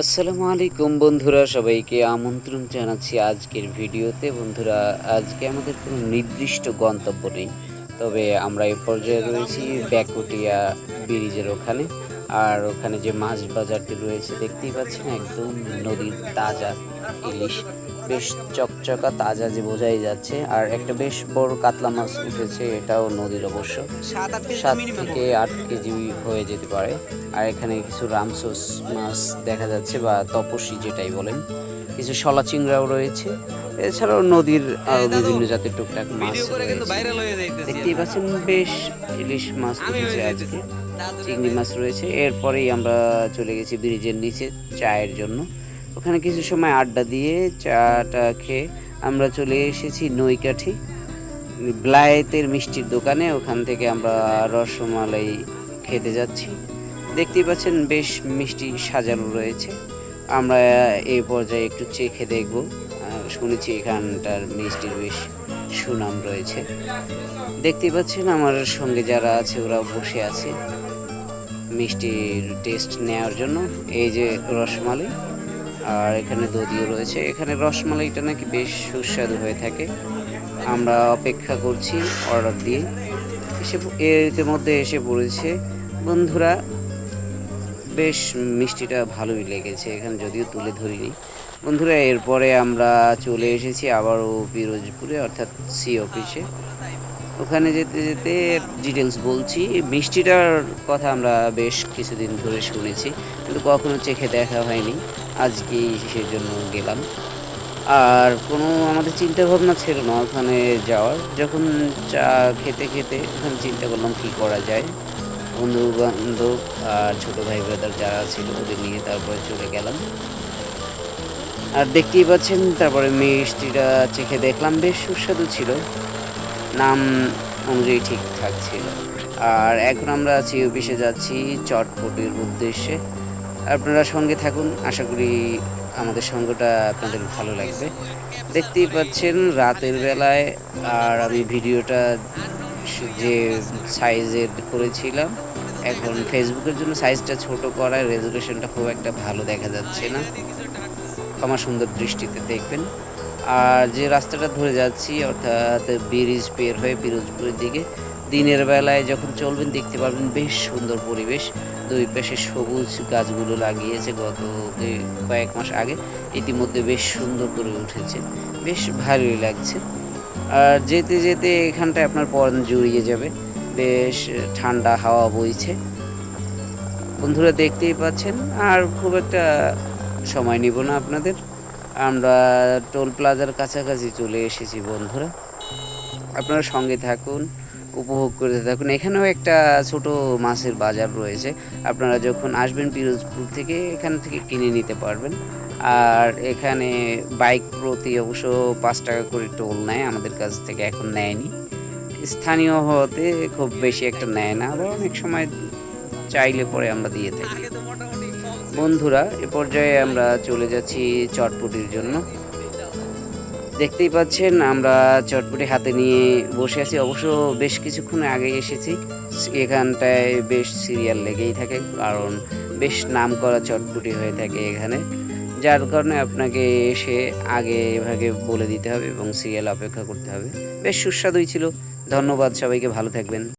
আসসালামু আলাইকুম বন্ধুরা, সবাইকে আমন্ত্রণ জানাচ্ছি আজকের ভিডিওতে। বন্ধুরা, আজকে আমাদের কোনো নির্দিষ্ট গন্তব্য নেই, তবে আমরা এই পর্যায়ে রয়েছি ব্যাকুটিয়া ব্রিজের ওখানে। আর ওখানে যে মাছ বাজারটি রয়েছে, দেখতেই পাচ্ছেন একদম নদীর তাজা ইলিশ। বেশ চকচকা তাজা যে বোঝাই যাচ্ছে আর একটা বেশ বড় কাতলা মাছ উঠেছে এটাও নদীর অবশ্য। সাত থেকে আট কেজি হয়ে যেতে পারে। আর এখানে কিছু রামসোস মাছ দেখা যাচ্ছে বা তপসী যেটাই বলেন। কিছু শলা চিংড়াও রয়েছে। এছাড়াও নদীর আরও বিভিন্ন জাতের টুকটাক মাছ। দেখতেই পাচ্ছেন বেশ ইলিশ মাছ উঠেছে আজকে। চিংড়ি মাছ রয়েছে। এরপরেই আমরা চলে গেছি ব্রিজের নিচে চায়ের জন্য। ওখানে কিছু সময় আড্ডা দিয়ে চাটা খেয়ে আমরা চলে এসেছি নৈকাঠি, ব্লায়েতের মিষ্টির দোকানে। ওখান থেকে আমরা রসমালাই খেতে যাচ্ছি। দেখতেই পাচ্ছেন বেশ মিষ্টি সাজানো রয়েছে। আমরা এই পর্যায়ে একটু চেখে দেখব। শুনেছি এখানটার মিষ্টির বেশ সুনাম রয়েছে। দেখতেই পাচ্ছেন আমার সঙ্গে যারা আছে ওরা বসে আছে মিষ্টির টেস্ট নেওয়ার জন্য। এই যে রসমালাই। আর এখানে দধিও রয়েছে। এখানে রসমালাইটা নাকি বেশ সুস্বাদু হয়ে থাকে। আমরা অপেক্ষা করছি অর্ডার দিয়ে। এসে এর ইতিমধ্যে এসে পড়েছে। বন্ধুরা, বেশ মিষ্টিটা ভালোই লেগেছে এখানে, যদিও তুলে ধরিনি। বন্ধুরা, এরপরে আমরা চলে এসেছি আবারও পিরোজপুরে, অর্থাৎ সি অফিসে। ওখানে যেতে যেতে ডিটেলস বলছি। মিষ্টিটার কথা আমরা বেশ কিছুদিন ধরে শুনেছি, কিন্তু কখনো চেখে দেখা হয়নি। আজকেই সেই জন্য গেলাম। আর কোনো আমাদের চিন্তা ভাবনা ছিল না ওখানে যাওয়ার। যখন চা খেতে খেতে ওখানে চিন্তা করলাম কী করা যায়। বন্ধু বান্ধব আর ছোটো ভাই ব্রাদার যারা ছিল ওদের নিয়ে তারপরে চলে গেলাম। আর দেখতেই পাচ্ছেন, তারপরে মিষ্টিটা চেখে দেখলাম, বেশ সুস্বাদু ছিল। নাম অনুযায়ী ঠিকঠাক ছিল। আর এখন আমরা আছি অফিসে যাচ্ছি চটপটির উদ্দেশ্যে। আপনারা সঙ্গে থাকুন, আশা করি আমাদের সঙ্গটা আপনাদের ভালো লাগবে। দেখতেই পাচ্ছেন রাতের বেলায়, আর আমি ভিডিওটা যে সাইজের করেছিলাম, এখন ফেসবুকের জন্য সাইজটা ছোট করায় রেজুলেশনটা খুব একটা ভালো দেখা যাচ্ছে না। ক্ষমা সুন্দর দৃষ্টিতে দেখবেন। আর যে রাস্তাটা ধরে যাচ্ছি, অর্থাৎ ব্রিজ পের হয়ে পিরোজপুরের দিকে, দিনের বেলায় যখন চলবেন, দেখতে পারবেন বেশ সুন্দর পরিবেশ। দুই পাশে সবুজ গাছগুলো লাগিয়েছে গত কয়েক মাস আগে। ইতিমধ্যে বেশ সুন্দর করে উঠেছে। বেশ ভালোই লাগছে। আর যেতে যেতে এখানটায় আপনার পরন জুড়িয়ে যাবে। বেশ ঠান্ডা হাওয়া বইছে। বন্ধুরা দেখতেই পাচ্ছেন, আর খুব একটা সময় নিব না আপনাদের। আমরা টোল প্লাজার কাছাকাছি চলে এসেছি বন্ধুরা। আপনারা সঙ্গে থাকুন, উপভোগ করতে থাকুন। এখানেও একটা ছোট মাছের বাজার রয়েছে। আপনারা যখন আসবেন পিরোজপুর থেকে, এখান থেকে কিনে নিতে পারবেন। আর এখানে বাইক প্রতি অবশ্য পাঁচ টাকা করে টোল নেয়, আমাদের কাছ থেকে এখন নেয়নি। স্থানীয় হতে খুব বেশি একটা নেয় না, আবার অনেক সময় চাইলে পরে আমরা দিয়ে থাকি। বন্ধুরা, এ পর্যায়ে আমরা চলে যাচ্ছি চটপটির জন্য। দেখতেই পাচ্ছেন, আমরা চটপটি হাতে নিয়ে বসে আছি। অবশ্য বেশ কিছুক্ষণ আগে এসেছি। এখানটায় বেশ সিরিয়াল লেগেই থাকে, কারণ বেশ নাম করা চটপটি হয়ে থাকে এখানে। যার কারণে আপনাকে এসে আগে ভাগে বলে দিতে হবে এবং সিরিয়াল অপেক্ষা করতে হবে। বেশ সুস্বাদুই ছিল। ধন্যবাদ সবাইকে, ভালো থাকবেন।